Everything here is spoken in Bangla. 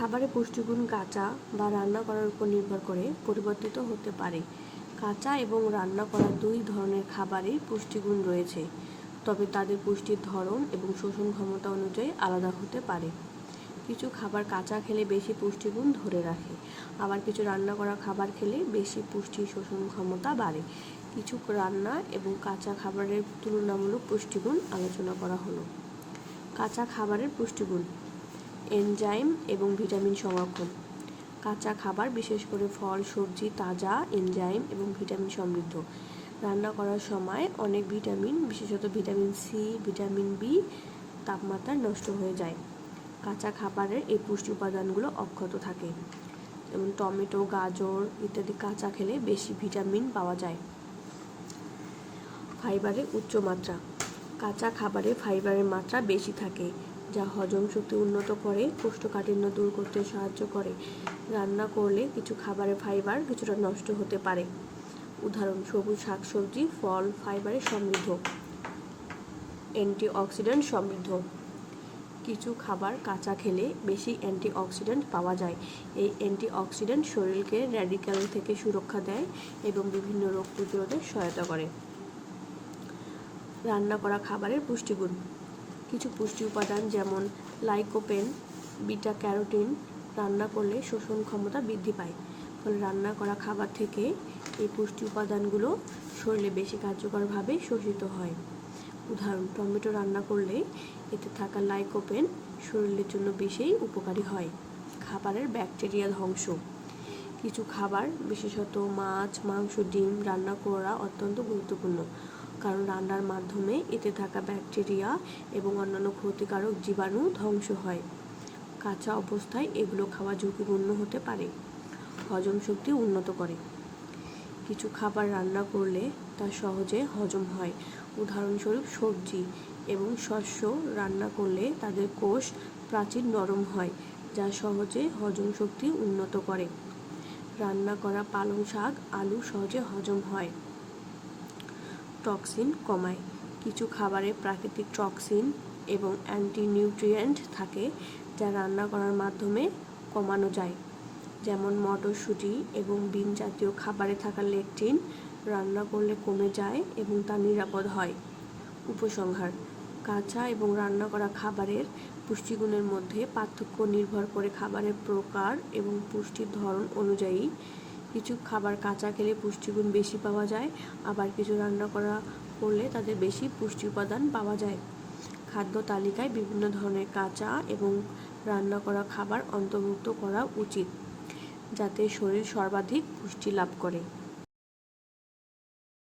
খাবারের পুষ্টিগুণ কাঁচা বা রান্না করার উপর নির্ভর করে পরিবর্তিত হতে পারে। কাঁচা এবং রান্না করা দুই ধরনের খাবারেই পুষ্টিগুণ রয়েছে, তবে তাদের পুষ্টির ধরন এবং শোষণ ক্ষমতা অনুযায়ী আলাদা হতে পারে। কিছু খাবার কাঁচা খেলে বেশি পুষ্টিগুণ ধরে রাখে, আবার কিছু রান্না করা খাবার খেলে বেশি পুষ্টি শোষণ ক্ষমতা বাড়ে। কিছু রান্না এবং কাঁচা খাবারের তুলনামূলক পুষ্টিগুণ আলোচনা করা হলো। কাঁচা খাবারের পুষ্টিগুণ এনজাইম এবং ভিটামিন সংরক্ষণ। কাঁচা খাবার, বিশেষ করে ফল, সবজি, তাজা, এনজাইম এবং ভিটামিন সমৃদ্ধ। রান্না করার সময় অনেক ভিটামিন, বিশেষত ভিটামিন সি, ভিটামিন বি তাপমাত্রায় নষ্ট হয়ে যায়। কাঁচা খাবারের এই পুষ্টি উপাদানগুলো অক্ষত থাকে। যেমন টমেটো, গাজর ইত্যাদি কাঁচা খেলে বেশি ভিটামিন পাওয়া যায়। ফাইবারের উচ্চ মাত্রা। কাঁচা খাবারে ফাইবারের মাত্রা বেশি থাকে। যা হজম শক্তি উন্নত করে, কোষ্ঠকাঠিন্য দূর করতে সাহায্য করে। রান্না করলে কিছু খাবারে ফাইবার কিছুটা নষ্ট হতে পারে। উদাহরণ, সবুজ শাকসবজি, ফল ফাইবারে সমৃদ্ধ। অ্যান্টিঅক্সিডেন্ট সমৃদ্ধ। কিছু খাবার কাঁচা খেলে বেশি অ্যান্টিঅক্সিডেন্ট পাওয়া যায়। এই অ্যান্টিঅক্সিডেন্ট শরীরকে র্যাডিক্যাল থেকে সুরক্ষা দেয় এবং বিভিন্ন রোগ প্রতিরোধে সহায়তা করে। রান্না করা খাবারের পুষ্টিগুণ। কিছু পুষ্টি উপাদান যেমন লাইকোপেন বিটা ক্যারোটিন রান্না করলে শোষণ ক্ষমতা বৃদ্ধি পায়। ফলে রান্না করা খাবার থেকে এই পুষ্টি উপাদানগুলো শরীরে বেশি কার্যকরভাবে শোষিত হয়। উদাহরণ, টমেটো রান্না করলে এতে থাকা লাইকোপেন শরীরের জন্য বেশি উপকারী হয়। খাবারের ব্যাকটেরিয়া ধ্বংস। কিছু খাবার, বিশেষত মাছ, মাংস, ডিম রান্না করা অত্যন্ত গুরুত্বপূর্ণ। কারণ রান্নার মাধ্যমে এতে থাকা ব্যাকটেরিয়া এবং অন্যান্য ক্ষতিকারক জীবাণু ধ্বংস হয়। কাঁচা অবস্থায় এগুলো খাওয়া ঝুঁকিপূর্ণ হতে পারে, হজম শক্তি উন্নত করে। কিছু খাবার রান্না করলে তা সহজে হজম হয়। উদাহরণস্বরূপ সবজি এবং শস্য রান্না করলে তাদের কোষ প্রাচীর নরম হয়, যা সহজে হজম শক্তি উন্নত করে। রান্না করা পালং শাক আলু সহজে হজম হয়। টক্সিন কমায়। কিছু খাবারে প্রাকৃতিক টক্সিন এবং অ্যান্টি নিউট্রিয়েন্ট থাকে যা রান্না করার মাধ্যমে কমানো যায়। যেমন মটরশুঁটি এবং বিন জাতীয় খাবারে থাকা লেকটিন রান্না করলে কমে যায় এবং তা নিরাপদ হয়। উপসংহার, কাঁচা এবং রান্না করা খাবারের পুষ্টিগুণের মধ্যে পার্থক্য নির্ভর করে খাবারের প্রকার এবং পুষ্টির ধরন অনুযায়ী কিছু খাবার কাঁচা খেলে পুষ্টিগুণ বেশি পাওয়া যায়, আবার কিছু রান্না করা করলে তাদের বেশি পুষ্টি উপাদান পাওয়া যায়। খাদ্য তালিকায় বিভিন্ন ধরনের কাঁচা এবং রান্না করা খাবার অন্তর্ভুক্ত করা উচিত, যাতে শরীর সর্বাধিক পুষ্টি লাভ করে।